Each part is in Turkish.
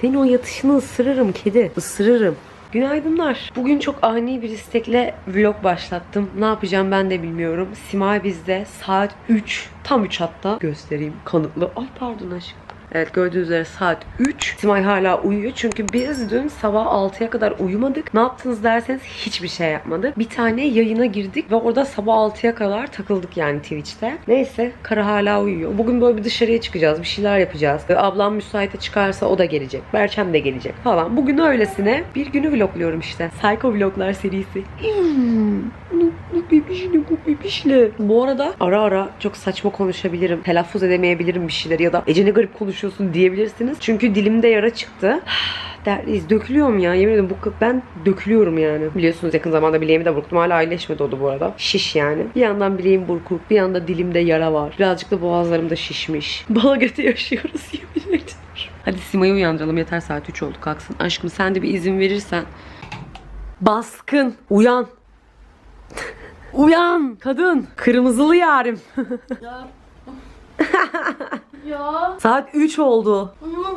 Senin o yatışını ısırırım kedi. Isırırım. Günaydınlar. Bugün çok ani bir istekle vlog başlattım. Ne yapacağım ben de bilmiyorum. Simay bizde saat 3. Tam 3 hatta. Göstereyim kanıtlı. Ay pardon aşkım. Evet gördüğünüz üzere saat 3. Simay hala uyuyor çünkü biz dün sabah 6'ya kadar uyumadık. Ne yaptınız derseniz hiçbir şey yapmadık. Bir tane yayına girdik ve orada sabah 6'ya kadar takıldık yani Twitch'te. Neyse Kara hala uyuyor. Bugün böyle bir dışarıya çıkacağız. Bir şeyler yapacağız. Ablam müsaite çıkarsa o da gelecek. Berçem de gelecek falan. Bugün öylesine bir günü vlogluyorum işte. Psycho vloglar serisi. Bebişle bu bebişle. Bu arada ara ara çok saçma konuşabilirim. Telaffuz edemeyebilirim bir şeyler ya da Ece ne garip konuşuyorsun diyebilirsiniz. Çünkü dilimde yara çıktı. Dertliyiz. Dökülüyorum ya. Yemin ederim bu ben dökülüyorum yani. Biliyorsunuz yakın zamanda bileğimi de burktum. Hala iyileşmedi o da bu arada. Şiş yani. Bir yandan bileğim burkuk. Bir yanda dilimde yara var. Birazcık da boğazlarım da şişmiş. Bala götü yaşıyoruz yemin ederim. Hadi Sima'yı uyandıralım. Yeter saat 3 oldu kalksın. Aşkım sen de bir izin verirsen. Baskın. Uyan. Uyan kadın. Kırmızılı yarim. Ya. ya. Saat 3 oldu. Uyumak.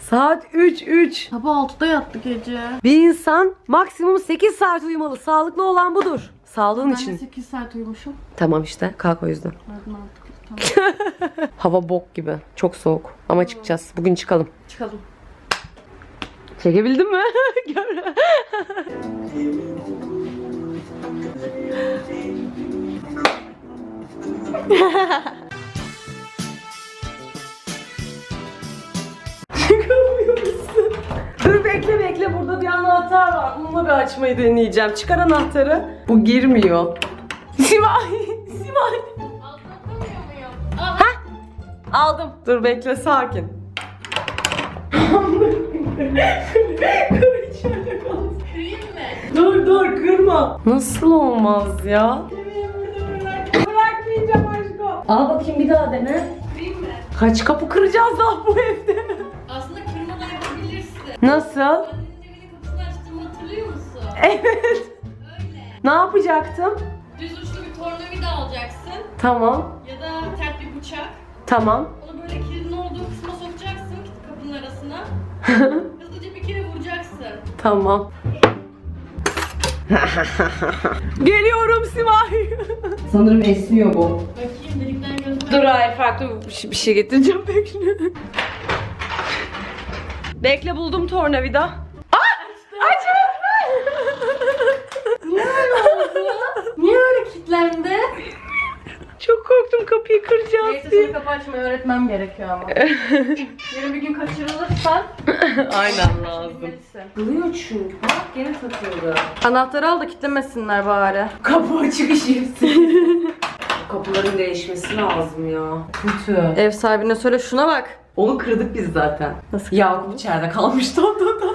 Saat 3 3. Sabah 6'da yattı gece. Bir insan maksimum 8 saat uyumalı. Sağlıklı olan budur. Sağlığın Ben için. 8 saat uyumuşum. Tamam işte kalk o yüzden. Evet mantıklı. Tamam. Hava bok gibi. Çok soğuk. Ama çıkacağız. Bugün çıkalım. Çıkalım. Çekebildin mi? Gör. Dur bekle bekle burada bir anahtar var. Bununla bir açmayı deneyeceğim. Çıkar anahtarı. Bu girmiyor. Simay. Simay. Aa, Aldım. Dur bekle sakin. mı? Dur dur kırma. Nasıl olmaz ya? Bırakmayacağım aşkım. Al bakayım bir daha dene. Kırayım mı? Kaç kapı kıracağız daha bu evde? Aslında kırmadan yapabilirsin. Nasıl? Annenin evinin kapısını açtığımı hatırlıyor musun? Evet. Öyle. Ne yapacaktım? Düz uçlu bir tornavida alacaksın. Tamım. Ya da sert bir bıçak. Tamam. Onu böyle kilidin olduğu kısma sokacaksın kapının arasına. Hızlıca bir kere vuracaksın. Tamam. Geliyorum Simay. Sanırım esmiyor bu. Bakayım delikten gözüme. Dur hayır farklı bir şey, bir şey getireceğim bekle. bekle buldum tornavida. Ah! Niye öyle kilitlendi? Çok korktum kapıyı kıracağız Neyse diye. kapı açmayı öğretmem gerekiyor ama. Yarın bir gün kaçırılırsan Aynen lazım. Kılıyor çünkü. Bak gene takıldı. Anahtarı al da kilitlemesinler bari. Kapı açık işimsin. Kapıların değişmesi lazım ya. Kötü. Ev sahibine söyle şuna bak. Onu kırdık biz zaten. Nasıl Yakup içeride kalmıştı odada.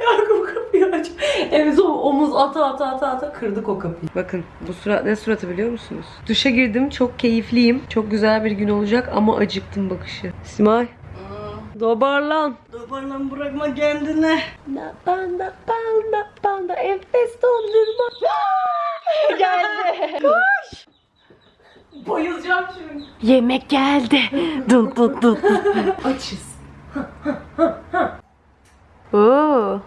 Yakup kapıyı aç. Evet o omuz ata ata ata ata kırdık o kapıyı. Bakın bu surat ne suratı biliyor musunuz? Duşa girdim çok keyifliyim. Çok güzel bir gün olacak ama acıktım bakışı. Simay. Dobarlan. Dobarlan bırakma kendine. Da panda panda panda enfes dondurma. Geldi. Koş. Bayılacağım şimdi. Yemek geldi. Dun dun dun. Açız. Oo.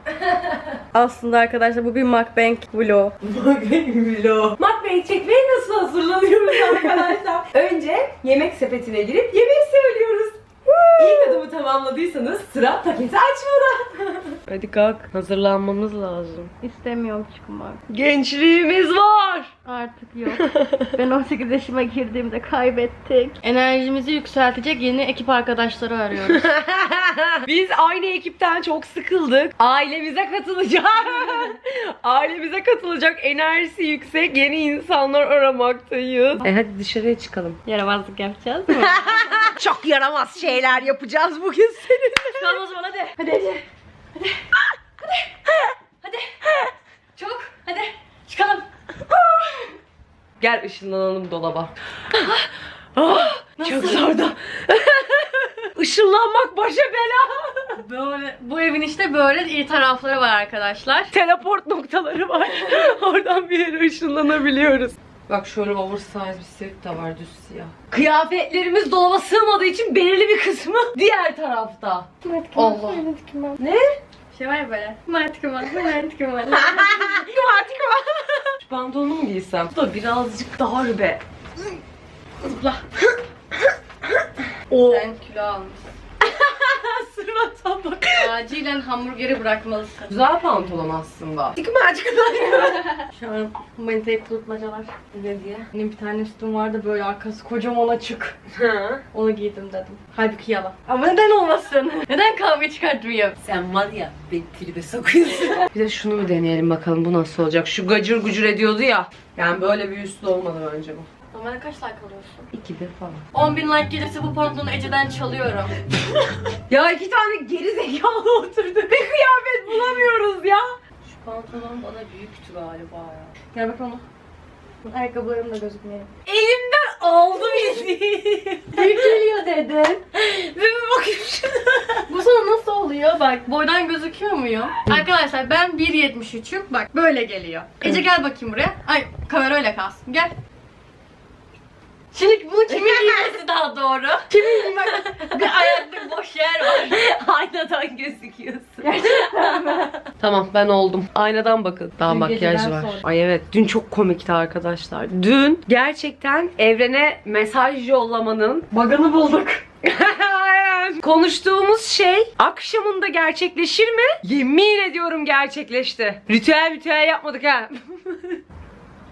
Aslında arkadaşlar bu bir mukbang vlog. Bakayım vlog. Makbeyi çekmeye nasıl hazırlanıyoruz arkadaşlar? Önce yemek sepetine girip yemek söylüyoruz. İlk adımı tamamladıysanız sıra paketi açmada. Hadi kalk. Hazırlanmamız lazım. İstemiyorum çıkmak. Gençliğimiz var. Artık yok. ben 18 yaşıma girdiğimde kaybettik. Enerjimizi yükseltecek yeni ekip arkadaşları arıyoruz. Biz aynı ekipten çok sıkıldık. Ailemize katılacak. Ailemize katılacak enerjisi yüksek yeni insanlar aramaktayız. E hadi dışarıya çıkalım. Yaramazlık yapacağız mı? Çok yaramaz şeyler yapacağız bugün seninle. Çıkalım o zaman hadi. Hadi hadi. Hadi. Hadi. Hadi. Çabuk. Hadi. Çıkalım. Gel ışınlanalım dolaba. Ah, çok zordu. Işınlanmak başa bela. Böyle bu evin işte böyle iyi tarafları var arkadaşlar. Teleport noktaları var. Oradan bir yere ışınlanabiliyoruz. Bak şöyle oversize bir sivit de var düz siyah. Kıyafetlerimiz dolaba sığmadığı için belirli bir kısmı diğer tarafta. Allah. Ne? Şey var ya böyle. Mert Kemal, Mert Kemal. Artık Şu pantolonu mu giysem? Bu da birazcık dar be. Zıpla. O. Sen kilo almışsın. Sırmatan bak. Acilen hamburgeri bırakmalısın. Güzel pantolon aslında. Çıkma çıkma. Şu an manitayı kurutmacalar. ne diye? Benim bir tane üstüm vardı böyle arkası kocaman açık. Onu giydim dedim. Halbuki yalan. Ama neden olmasın? neden kavga çıkartmayayım? Sen var ya beni tribe sokuyorsun. bir de şunu bir deneyelim bakalım bu nasıl olacak. Şu gacır gucur ediyordu ya. Yani böyle bir üstü olmadı bence bu. Normalde kaç like alıyorsun? İkide falan. 10 bin like gelirse bu pantolonu Ece'den çalıyorum. Ya iki tane geri zekalı oturdu. Bir kıyafet bulamıyoruz ya. Şu pantolon bana büyüktü galiba ya. Gel bak onu. Ayakkabılarım da gözükmüyor. Elimden aldı bildiğin. Büyük geliyor dedin. Ve bir bakayım şuna. Bu sana nasıl oluyor? Bak boydan gözüküyor muyum? Arkadaşlar ben 1.73'üm. Bak böyle geliyor. Ece gel bakayım buraya. Ay kamera öyle kalsın. Gel. Şimdi bunu kimin giymesi daha doğru? Kimin giymesi? Bir ayakta boş yer var. Aynadan gözüküyorsun. Tamam ben oldum. Aynadan bakın. Daha Dün makyaj var. sonra. Ay evet dün çok komikti arkadaşlar. Dün gerçekten evrene mesaj yollamanın Baganı bulduk. Konuştuğumuz şey akşamında gerçekleşir mi? Yemin ediyorum gerçekleşti. Ritüel ritüel yapmadık ha.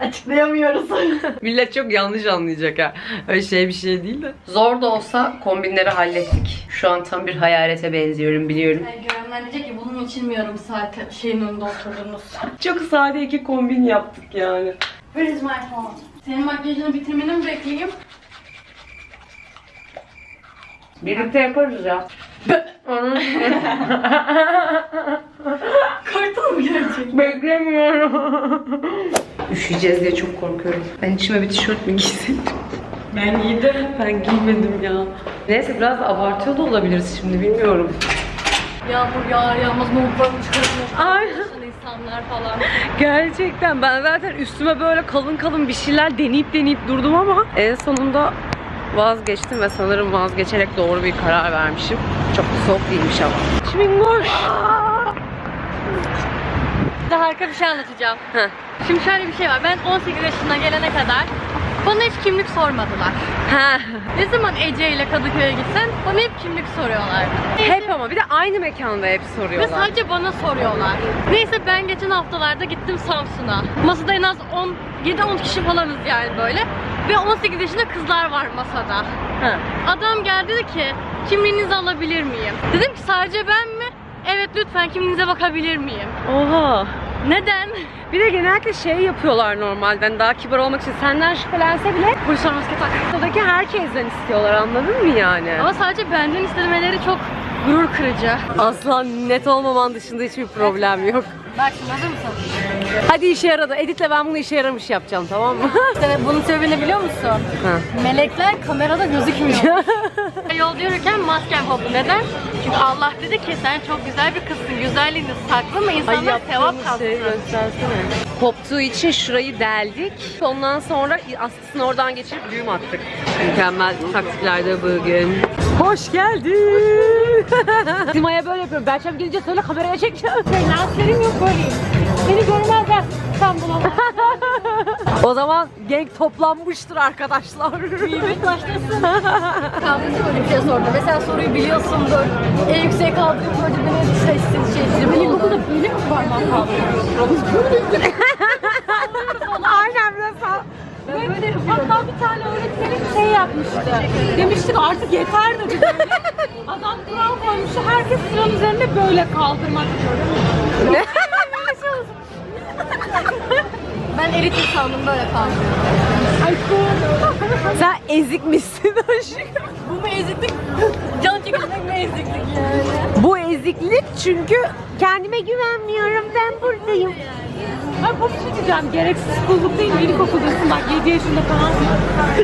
Açıklayamıyoruz. Millet çok yanlış anlayacak ha. Öyle şey bir şey değil de. Zor da olsa kombinleri hallettik. Şu an tam bir hayalete benziyorum biliyorum. Yani görenler diyecek ki bunun için mi yarım saat şeyin önünde oturdunuz? Çok sade iki kombin yaptık yani. Where is my phone? Senin makyajını bitirmeni mi bekleyeyim? Birlikte yaparız ya. Kartal mı gerçekten? Beklemiyorum. Üşüyeceğiz diye çok korkuyorum. Ben içime bir tişört mü giysem? Ben giydim. Ben giymedim ya. Neyse biraz abartıyor da olabiliriz şimdi bilmiyorum. Yağmur yağar yağmaz montlarını çıkartıyor. Aynen. insanlar falan. Gerçekten ben zaten üstüme böyle kalın kalın bir şeyler deneyip deneyip durdum ama en sonunda vazgeçtim ve sanırım vazgeçerek doğru bir karar vermişim. Çok da soğuk değilmiş ama. Çmingoş. Size harika bir şey anlatacağım. Heh. Şimdi şöyle bir şey var. Ben 18 yaşına gelene kadar bana hiç kimlik sormadılar. Ha. Ne zaman Ece ile Kadıköy'e gitsen bana hep kimlik soruyorlardı. Hep ama bir de aynı mekanda hep Ve soruyorlar. sadece bana soruyorlar. Neyse ben geçen haftalarda gittim Samsun'a. Masada en az 10 7-10 kişi falanız yani böyle. Ve 18 yaşında kızlar var masada. Ha. Adam geldi dedi ki kimliğinizi alabilir miyim? Dedim ki sadece ben mi? Evet lütfen kimliğinize bakabilir miyim? Oha. Neden? Bir de genellikle şey yapıyorlar normalden daha kibar olmak için senden şüphelense bile Polis maske tak. buradaki herkesten istiyorlar anladın mı yani? Ama sadece benden istemeleri çok gurur kırıcı. Aslan net olmaman dışında hiçbir problem yok. Bak şimdi hazır mısın? Hadi işe yaradı. Editle ben bunu işe yaramış yapacağım tamam mı? İşte bunun sebebini biliyor musun? Ha. Melekler kamerada gözükmüyor. Yol yürürken maskem koptu. Neden? Çünkü Allah dedi ki sen çok güzel bir kızsın. Güzelliğini saklama insanlara sevap kalsın. göstersene. Koptuğu için şurayı deldik. Ondan sonra askısını oradan geçirip düğüm attık. Mükemmel taktiklerde bugün. Hoş geldin. Sima'ya böyle yapıyorum. Berçem gelince söyle kameraya çekeceğim. Lenslerim yok böyleyim. Beni görmezler İstanbul'a. O zaman gang toplanmıştır arkadaşlar. Kıymet başlasın. Kavgası böyle bir şey sordu. Mesela soruyu biliyorsundur. En yükseğe kaldırıp böyle beni sessiz şey Benim okulda böyle mi parmağım kaldırıyorsunuz? Böyle hatta bir tane öğretmenim şey yapmıştı. Demişti ki artık yeter dedi. Adam kural koymuştu. Herkes sıranın üzerinde böyle kaldırmak zorunda. Ne? Ben elit insanım böyle kaldırıyorum. Ay Sen ezikmişsin aşkım. bu mu eziklik? Can çekilmek mi eziklik yani? Bu eziklik çünkü kendime güvenmiyorum. Ben buradayım. Ben bu bir şey diyeceğim. Gereksiz kulluk değil mi? İlkokuldasın bak 7 yaşında falan.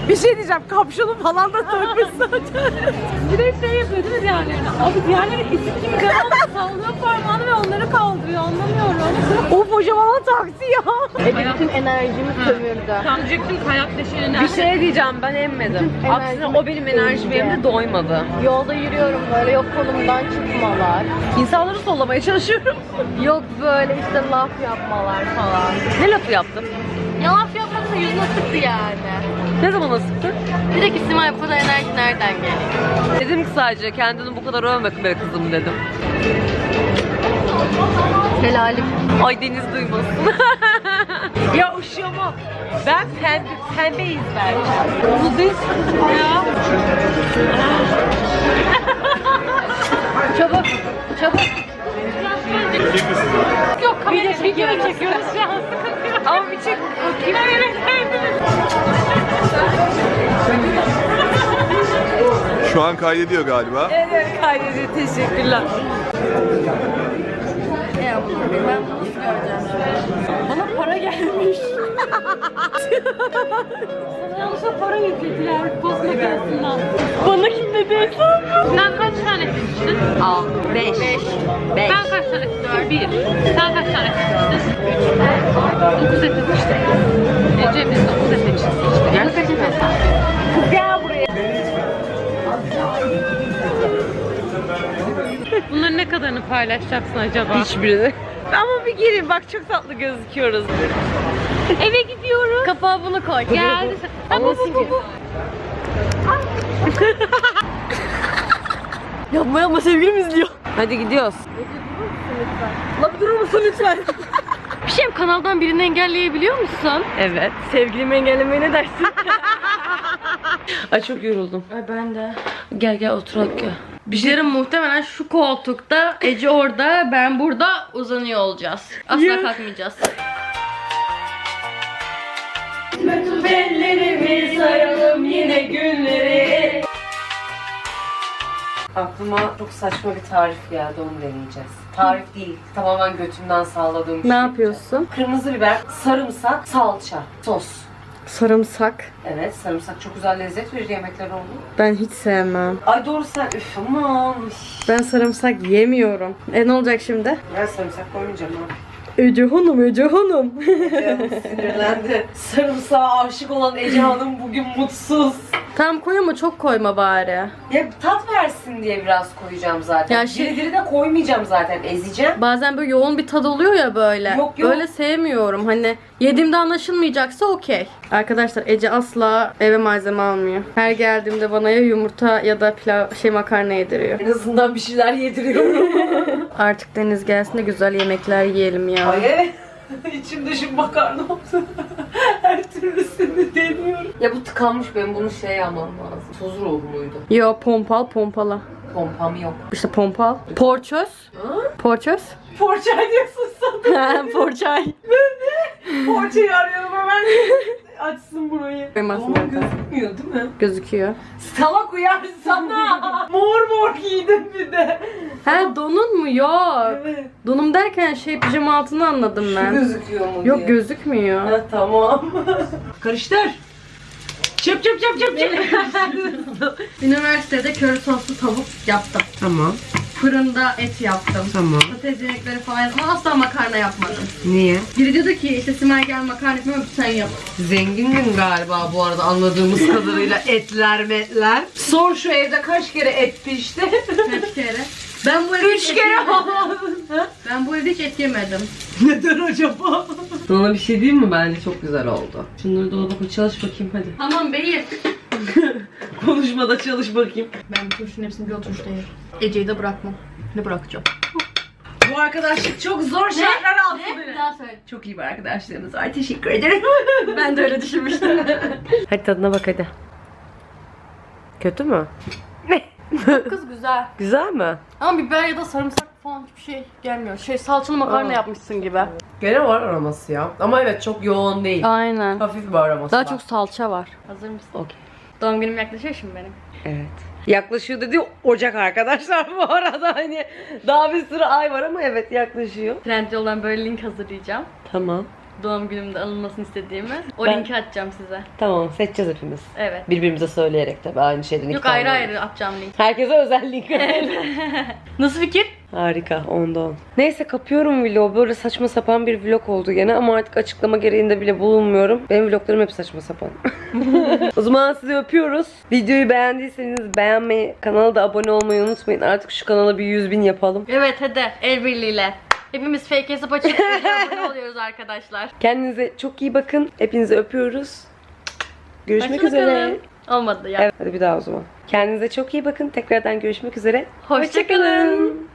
Bir şey diyeceğim. Kapşonu falan da takmış zaten. Bir de şey yapıyor değil mi diğerlerine? Abi diğerleri ezik gibi devamlı sallıyor parmağını ve onları kaldırıyor anlamıyorum. o kocaman taksi ya. Ece bütün enerjimi sömürdü. Tam diyecektim kayak deşeğine. Bir şey diyeceğim ben emmedim. Aksine o benim enerji benim de doymadı. Yolda yürüyorum böyle yok kolumdan çıkmalar. İnsanları sollamaya çalışıyorum. Yok böyle işte laf yapmalar falan. Ne lafı yaptım? Ya laf yapmadı da yüzüne sıktı yani. Ne zaman de ki Simay bu kadar enerji nereden geliyor? Dedim ki sadece kendini bu kadar övme be kızım dedim. Helalim. Ay Deniz duymasın. ya uşumu. Ben pembe, pembeyiz bence. Bu değil ya. Çabuk. Çabuk. Yok kamera video çekiyoruz şu an. Ama bir çek bakayım. Evet evet. Şu an kaydediyor galiba. Evet kaydediyor. Teşekkürler. Bunu göreceğim? Bana para gelmiş. Sana yanlışlıkla para yüklediler post makinesinden. Bana kim dedi? Sen kaç tane seçtin? Al. Beş. Beş. Beş. Ben kaç tane seçtim? Bir. Sen kaç tane seçtin? Üç. Dokuz et seçti. Ece biz dokuz et seçtik. Gerçekten. Kız gel buraya. Bunların ne kadarını paylaşacaksın acaba? Hiçbirini. Ama bir gelin bak çok tatlı gözüküyoruz. Eve gidiyoruz. Kapağa bunu koy. Geldi. Ha, bu, bu, bu, bu. Yapma yapma sevgilim izliyor. Hadi gidiyoruz. La bir durur musun lütfen? Şey kanaldan birini engelleyebiliyor musun? Evet. Sevgilimi engellemeye ne dersin? Ay çok yoruldum. Ay ben de. Gel gel otur gel. Bizlerin muhtemelen şu koltukta, Ece orada, ben burada uzanıyor olacağız. Asla kalkmayacağız. Aklıma çok saçma bir tarif geldi onu deneyeceğiz. Tarif değil. Tamamen götümden sağladığım bir Ne şey. yapıyorsun? Kırmızı biber, sarımsak, salça, sos. Sarımsak. Evet sarımsak çok güzel lezzet verir yemekler oldu. Ben hiç sevmem. Ay doğru sen üf aman. üf. Ben sarımsak yemiyorum. E ne olacak şimdi? Ben sarımsak koymayacağım ha. Ece Hanım, Ece Hanım. Canım sinirlendi. Sarımsağa aşık olan Ece Hanım bugün mutsuz. Tam koy ama çok koyma bari. Ya tat versin diye biraz koyacağım zaten. Ya Ya şey- Diri diri de koymayacağım zaten ezeceğim. Bazen böyle yoğun bir tad oluyor ya böyle. Yok, yok. Böyle sevmiyorum. Hani yediğimde anlaşılmayacaksa okey. Arkadaşlar Ece asla eve malzeme almıyor. Her geldiğimde bana ya yumurta ya da pilav şey makarna yediriyor. En azından bir şeyler yediriyorum. Artık Deniz gelsin de güzel yemekler yiyelim ya. Ay evet. İçimde şu makarna oldu. Deniyorum. Ya bu tıkanmış benim bunu şey almam lazım. Tuz ruhumuydu. Yo pompal pompala. Pompam yok. İşte pompal. Porçöz. Porçöz. Porçay diyorsun sen. Porçay. Porçayı arıyorum hemen. Açsın burayı. Koymazsın Ama zaten. gözükmüyor değil mi? Gözüküyor. Salak uyarsana. mor mor giydim bir de. He donun mu? Yok. Evet. Donum derken şey pijama altını anladım Şu ben. gözüküyor mu Yok diye. gözükmüyor. Ha, tamam. Karıştır. Çöp çöp çöp çöp çöp. Üniversitede köri soslu tavuk yaptım. tamam. Fırında et yaptım. Tamam. Patates yemekleri falan yaptım ama asla makarna yapmadım. Niye? Biri diyordu ki işte Simay gel makarna yapma sen yap. Zengindin galiba bu arada anladığımız kadarıyla etler metler. Sor şu evde kaç kere et pişti? Kaç kere? Ben bu evde Üç hiç et kere yemedim. Ben bu evde hiç et yemedim. Neden acaba? Sana bir şey diyeyim mi? Bence çok güzel oldu. Şunları dolaba koy çalış bakayım hadi. Tamam beyim. Konuşmada çalış bakayım. Ben bu turşunun hepsini bir oturuşta yerim. Ece'yi de bırakmam. Ne bırakacağım? Bu arkadaşlık çok zor şartlar altında. Daha söyle. Çok iyi bir arkadaşlığımız var. Teşekkür ederim. Ben de öyle düşünmüştüm. hadi tadına bak hadi. Kötü mü? Kız güzel. Güzel mi? Ama biber ya da sarımsak falan hiçbir şey gelmiyor. Şey salçalı makarna Aa. yapmışsın gibi. Gene var aroması ya. Ama evet çok yoğun değil. Aynen. Hafif bir aroması Daha var. çok salça var. Hazır mısın? Okey. Doğum günüm yaklaşıyor şimdi benim. Evet. Yaklaşıyor dedi Ocak arkadaşlar bu arada hani daha bir sürü ay var ama evet yaklaşıyor. Trendli olan böyle link hazırlayacağım. Tamam. Doğum günümde alınmasını istediğimi. O Ben- linki atacağım size. Tamam seçeceğiz hepimiz. Evet. Birbirimize söyleyerek tabii aynı şeyden iki Yok tane ayrı olur. ayrı atacağım link. Herkese özel link. Nasıl fikir? Harika. Onda on. Neyse kapıyorum vlogu. Böyle saçma sapan bir vlog oldu gene ama artık açıklama gereğinde bile bulunmuyorum. Benim vloglarım hep saçma sapan. o zaman sizi öpüyoruz. Videoyu beğendiyseniz beğenmeyi, kanala da abone olmayı unutmayın. Artık şu kanala bir 100 bin yapalım. Evet hadi el birliğiyle. Hepimiz fake hesap açıp abone oluyoruz arkadaşlar. Kendinize çok iyi bakın. Hepinizi öpüyoruz. Görüşmek Hoşça üzere. kalın. Olmadı ya. Evet, hadi bir daha o zaman. Kendinize çok iyi bakın. Tekrardan görüşmek üzere. Hoşça kalın.